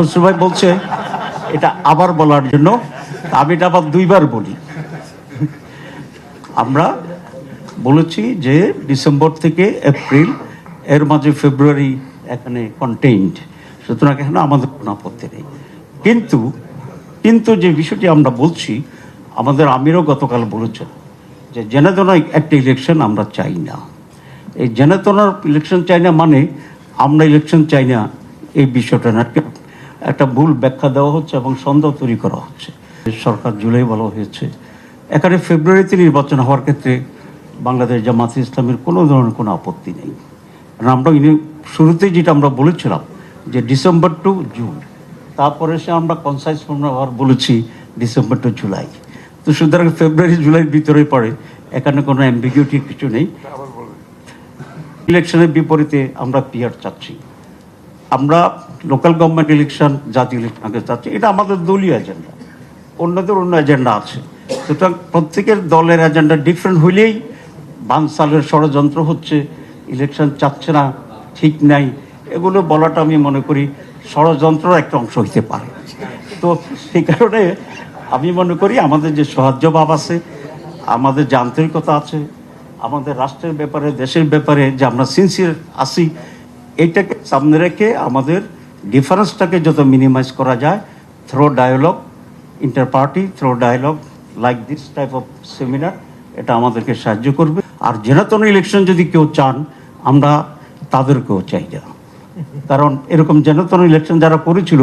খসরু ভাই বলছে, এটা আবার বলার জন্য আমি এটা আবার দুইবার বলি। আমরা বলেছি যে ডিসেম্বর থেকে এপ্রিল, এর মাঝে ফেব্রুয়ারি এখানে কন্টেইনড সুতরাং এখানে আমাদের কোনো আপত্তি নেই। কিন্তু কিন্তু যে বিষয়টি আমরা বলছি, আমাদের আমিরও গতকাল বলেছেন যে জেনাতনা একটা ইলেকশন আমরা চাই না। এই জেনাতনার ইলেকশন চাই না মানে আমরা ইলেকশন চাই না এই বিষয়টা না একটা- ভুল ব্যাখ্যা দেওয়া হচ্ছে এবং সন্দেহ তৈরি করা হচ্ছে। সরকার জুলাই বলা হয়েছে। এখানে ফেব্রুয়ারিতে নির্বাচন হওয়ার ক্ষেত্রে বাংলাদেশ জামাত ইসলামের কোনো ধরনের কোনো আপত্তি নেই। কারণ আমরা ইনি- শুরুতেই যেটা আমরা বলেছিলাম যে ডিসেম্বর টু জুন তারপরে সে আমরা কনসাইজ আবার বলেছি ডিসেম্বর টু জুলাই। তো সুতরাং ফেব্রুয়ারি জুলাইয়ের ভিতরে পড়ে এখানে কোনো অ্যাম্বিগিউটি কিছু নেই। ইলেকশনের বিপরীতে আমরা পিয়ার চাচ্ছি। আমরা লোকাল গভর্নমেন্ট ইলেকশন জাতীয় ইলেকশন আগে চাচ্ছি এটা আমাদের দলীয় এজেন্ডা অন্যদের অন্য এজেন্ডা আছে। সুতরাং প্রত্যেকের দলের এজেন্ডা ডিফারেন্ট হইলেই বানসালের ষড়যন্ত্র হচ্ছে ইলেকশন চাচ্ছে না, ঠিক নাই, এগুলো বলাটা আমি মনে করি ষড়যন্ত্রের একটা অংশ হইতে পারে। তো সেই কারণে আমি মনে করি আমাদের যে সহ্যভাব আছে, আমাদের যে আন্তরিকতা আছে, আমাদের রাষ্ট্রের ব্যাপারে, দেশের ব্যাপারে যে আমরা সিনসিয়ার আছি এইটাকে সামনে রেখে আমাদের ডিফারেন্সটাকে যত মিনিমাইজ করা যায় through dialogue inter party through dialogue like this type of seminar এটা আমাদেরকে সাহায্য করবে। আর জেনাতন ইলেকশন যদি কেউ চান, আমরা তাদেরকেও চাই না কারণ এরকম জেনাতন ইলেকশন যারা করেছিল,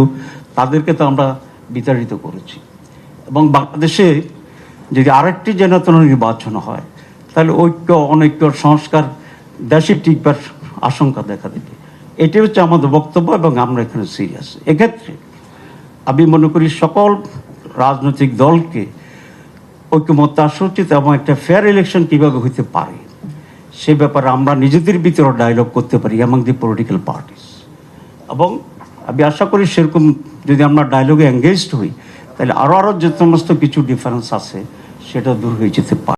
তাদেরকে তো আমরা বিতাড়িত করেছি। এবং বাংলাদেশে যদি আরেকটি জেনাতন নির্বাচন হয়, তাহলে ঐক্য, অনৈক্য সংস্কার দেশে টিকবার আশঙ্কা দেখা দেবে। এটি হচ্ছে আমাদের বক্তব্য এবং আমরা এখানে সিরিয়াস এক্ষেত্রে আমি মনে করি সকল রাজনৈতিক দলকে ঐক্যমত্য আসা উচিত এবং একটা ফেয়ার ইলেকশন কীভাবে হইতে পারে, সে ব্যাপারে আমরা নিজেদের ভিতরে ডায়লগ করতে পারি এমং দি পলিটিক্যাল পার্টিস এবং আমি আশা করি সেরকম যদি আমরা ডায়লগে এঙ্গেজড হই, তাহলে আরও আরও যে সমস্ত কিছু ডিফারেন্স আছে, সেটা দূর হয়ে যেতে পারে।